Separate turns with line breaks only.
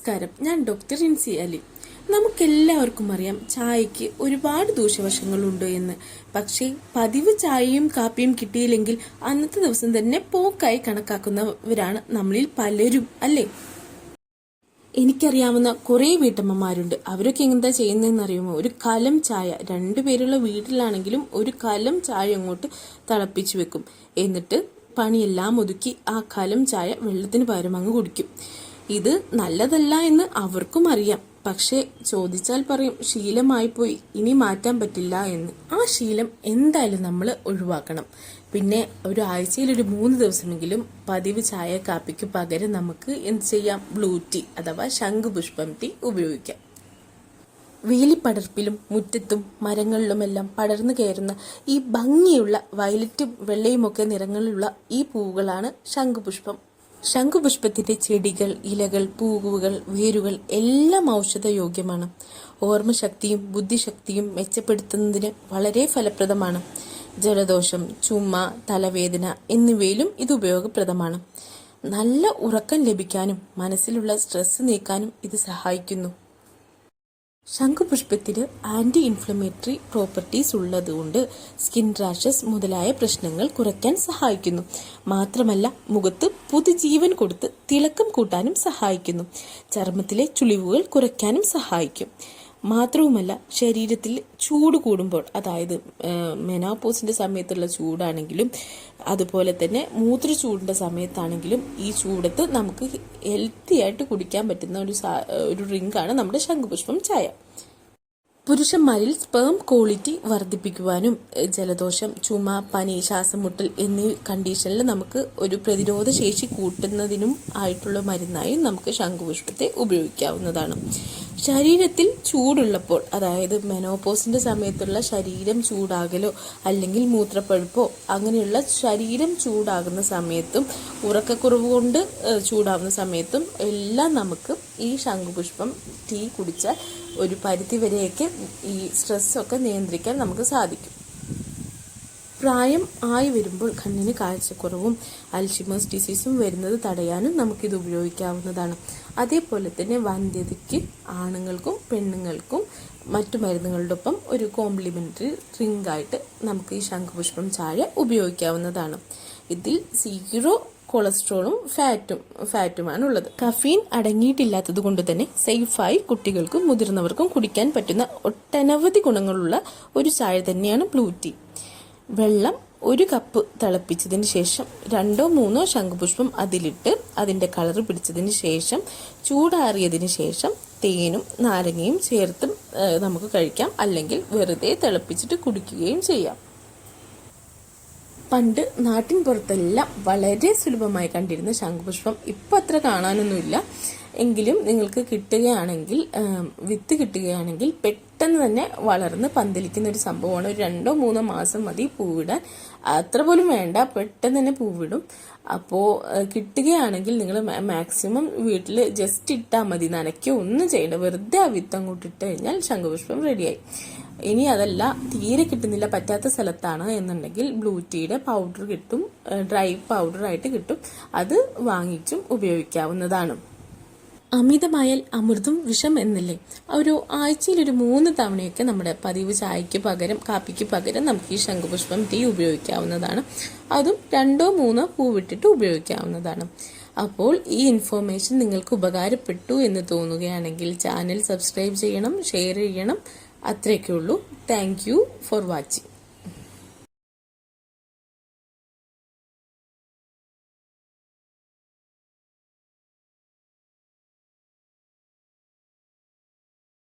നമസ്കാരം. ഞാൻ ഡോക്ടർ ഇൻസി അലി. നമുക്കെല്ലാവർക്കും അറിയാം ചായക്ക് ഒരുപാട് ദൂഷ്യവശങ്ങളുണ്ട് എന്ന്. പക്ഷേ പതിവ് ചായയും കാപ്പിയും കിട്ടിയില്ലെങ്കിൽ അന്നത്തെ ദിവസം തന്നെ പോക്കായി കണക്കാക്കുന്നവരാണ് നമ്മളിൽ പലരും അല്ലേ? എനിക്കറിയാവുന്ന കുറേ വീട്ടമ്മമാരുണ്ട്. അവരൊക്കെ എന്താ ചെയ്യുന്നതെന്ന് അറിയുമോ ഒരു കലം ചായ. രണ്ടുപേരുള്ള വീട്ടിലാണെങ്കിലും ഒരു കലം ചായ അങ്ങോട്ട് തിളപ്പിച്ചു വെക്കും. എന്നിട്ട് പണിയെല്ലാം ഒതുക്കി ആ കലം ചായ വെള്ളത്തിന് പകരം അങ്ങ് കുടിക്കും. ഇത് നല്ലതല്ല എന്ന് അവർക്കും അറിയാം. പക്ഷേ ചോദിച്ചാൽ പറയും ശീലമായി പോയി ഇനി മാറ്റാൻ പറ്റില്ല എന്ന്. ആ ശീലം എന്തായാലും നമ്മൾ ഒഴിവാക്കണം. പിന്നെ ഒരു ആഴ്ചയിൽ ഒരു മൂന്ന് ദിവസമെങ്കിലും പതിവ് ചായ കാപ്പിക്ക് പകരം നമുക്ക് എന്ത് ചെയ്യാം? ബ്ലൂ ടീ അഥവാ ശംഖുപുഷ്പം ടീ ഉപയോഗിക്കാം. വേലിപ്പടർപ്പിലും മുറ്റത്തും മരങ്ങളിലുമെല്ലാം പടർന്നു കയറുന്ന ഈ ഭംഗിയുള്ള വയലറ്റും വെള്ളയുമൊക്കെ നിറങ്ങളിലുള്ള ഈ പൂവുകളാണ് ശംഖുപുഷ്പം. ശംഖുപുഷ്പത്തിന്റെ ചെടികൾ ഇലകൾ പൂവുകൾ വേരുകൾ എല്ലാം ഔഷധയോഗ്യമാണ്. ഓർമ്മശക്തിയും ബുദ്ധിശക്തിയും മെച്ചപ്പെടുത്തുന്നതിന് വളരെ ഫലപ്രദമാണ്. ജലദോഷം ചുമ തലവേദന എന്നിവയിലും ഇത് ഉപയോഗപ്രദമാണ്. നല്ല ഉറക്കം ലഭിക്കാനും മനസ്സിലുള്ള സ്ട്രെസ് നീക്കാനും ഇത് സഹായിക്കുന്നു. ശംഖുപുഷ്പത്തിന് ആന്റി ഇൻഫ്ലമേറ്ററി പ്രോപ്പർട്ടീസ് ഉള്ളതുകൊണ്ട് സ്കിൻ റാഷസ് മുതലായ പ്രശ്നങ്ങൾ കുറയ്ക്കാൻ സഹായിക്കുന്നു. മാത്രമല്ല മുഖത്ത് പുതുജീവൻ കൊടുത്ത് തിളക്കം കൂട്ടാനും സഹായിക്കുന്നു. ചർമ്മത്തിലെ ചുളിവുകൾ കുറയ്ക്കാനും സഹായിക്കും. മാത്രവുമല്ല ശരീരത്തിൽ ചൂട് കൂടുമ്പോൾ അതായത് മെനാപ്പോസിന്റെ സമയത്തുള്ള ചൂടാണെങ്കിലും അതുപോലെ തന്നെ മൂത്ര ചൂടിന്റെ സമയത്താണെങ്കിലും ഈ ചൂടത്ത് നമുക്ക് ഹെൽത്തി ആയിട്ട് കുടിക്കാൻ പറ്റുന്ന ഒരു ഒരു ഡ്രിങ്കാണ് നമ്മുടെ ശംഖുപുഷ്പം ചായ. പുരുഷന്മാരിൽ സ്പേം ക്വാളിറ്റി വർദ്ധിപ്പിക്കുവാനും ജലദോഷം ചുമ പനി ശ്വാസമുട്ടൽ എന്നീ കണ്ടീഷനിൽ നമുക്ക് ഒരു പ്രതിരോധ ശേഷി കൂട്ടുന്നതിനും ആയിട്ടുള്ള മരുന്നായി നമുക്ക് ശംഖുപുഷ്പത്തെ ഉപയോഗിക്കാവുന്നതാണ്. ശരീരത്തിൽ ചൂടുള്ളപ്പോൾ അതായത് മെനോപോസിന്റെ സമയത്തുള്ള ശരീരം ചൂടാകലോ അല്ലെങ്കിൽ മൂത്രപ്പഴുപ്പോ അങ്ങനെയുള്ള ശരീരം ചൂടാകുന്ന സമയത്തും ഉറക്കക്കുറവ് കൊണ്ട് ചൂടാകുന്ന സമയത്തും എല്ലാം നമുക്ക് ഈ ശംഖുപുഷ്പം ടീ കുടിച്ചാൽ ഒരു പരിധിവരെയൊക്കെ ഈ സ്ട്രെസ്സൊക്കെ നിയന്ത്രിക്കാൻ നമുക്ക് സാധിക്കും. പ്രായം ആയി വരുമ്പോൾ കണ്ണിന് കാഴ്ചക്കുറവും അൽഷിമേഴ്സ് ഡിസീസും വരുന്നത് തടയാനും നമുക്കിത് ഉപയോഗിക്കാവുന്നതാണ്. അതേപോലെ തന്നെ വന്ധ്യതയ്ക്ക് ആണുങ്ങൾക്കും പെണ്ണുങ്ങൾക്കും മറ്റു മരുന്നുകളുടെ ഒപ്പം ഒരു കോംപ്ലിമെന്ററി ഡ്രിങ്ക് ആയിട്ട് നമുക്ക് ഈ ശംഖുപുഷ്പം ചായ ഉപയോഗിക്കാവുന്നതാണ്. ഇതിൽ സീറോ കൊളസ്ട്രോളും ഫാറ്റും ഫാറ്റുമാണ് ഉള്ളത് കഫീൻ അടങ്ങിയിട്ടില്ലാത്തത് കൊണ്ട് തന്നെ സേഫായി കുട്ടികൾക്കും മുതിർന്നവർക്കും കുടിക്കാൻ പറ്റുന്ന ഒട്ടനവധി ഗുണങ്ങളുള്ള ഒരു ചായ തന്നെയാണ് ബ്ലൂ ടീ വെള്ളം ഒരു കപ്പ് തിളപ്പിച്ചതിന് ശേഷം രണ്ടോ മൂന്നോ ശംഖുപുഷ്പം അതിലിട്ട് അതിന്റെ കളർ പിടിച്ചതിന് ശേഷം ചൂടാറിയതിന് ശേഷം തേനും നാരങ്ങയും ചേർത്തും നമുക്ക് കഴിക്കാം. അല്ലെങ്കിൽ വെറുതെ തിളപ്പിച്ചിട്ട് കുടിക്കുകയും ചെയ്യാം. പണ്ട് നാട്ടിൻ പുറത്തെല്ലാം വളരെ സുലഭമായി കണ്ടിരുന്ന ശംഖുപുഷ്പം ഇപ്പം അത്ര കാണാനൊന്നുമില്ല. എങ്കിലും നിങ്ങൾക്ക് കിട്ടുകയാണെങ്കിൽ വിത്ത് കിട്ടുകയാണെങ്കിൽ പെട്ടെന്ന് തന്നെ വളർന്ന് പന്തലിക്കുന്ന ഒരു സംഭവമാണ്. ഒരു രണ്ടോ മൂന്നോ മാസം മതി പൂവിടാൻ. അത്ര പോലും വേണ്ട പെട്ടെന്ന് തന്നെ പൂവിടും. അപ്പോൾ കിട്ടുകയാണെങ്കിൽ നിങ്ങൾ മാക്സിമം വീട്ടിൽ ജസ്റ്റ് ഇട്ടാൽ മതി. നനയ്ക്കോ ഒന്നും ചെയ്യണ്ട. വെറുതെ ആ വിത്ത് അങ്ങോട്ട് ഇട്ട് കഴിഞ്ഞാൽ ശംഖുപുഷ്പം റെഡിയായി ഇനി അതല്ല തീരെ കിട്ടുന്നില്ല പറ്റാത്ത സ്ഥലത്താണ് എന്നുണ്ടെങ്കിൽ ബ്ലൂ ടീയുടെ പൗഡർ കിട്ടും ഡ്രൈ പൗഡറായിട്ട് കിട്ടും. അത് വാങ്ങിച്ചും ഉപയോഗിക്കാവുന്നതാണ്. അമിതമായാൽ അമൃതും വിഷം എന്നല്ലേ? ഒരു ആഴ്ചയിൽ ഒരു മൂന്ന് തവണയൊക്കെ നമ്മുടെ പതിവ് ചായയ്ക്ക് പകരം കാപ്പിക്ക് പകരം നമുക്ക് ഈ ശംഖുപുഷ്പം തീ ഉപയോഗിക്കാവുന്നതാണ്. അതും രണ്ടോ മൂന്നോ പൂവിട്ടിട്ട് ഉപയോഗിക്കാവുന്നതാണ്. അപ്പോൾ ഈ ഇൻഫോർമേഷൻ നിങ്ങൾക്ക് ഉപകാരപ്പെട്ടു എന്ന് തോന്നുകയാണെങ്കിൽ ചാനൽ സബ്സ്ക്രൈബ് ചെയ്യണം ഷെയർ ചെയ്യണം. അത്രയൊക്കെ ഉള്ളൂ. Thank for watching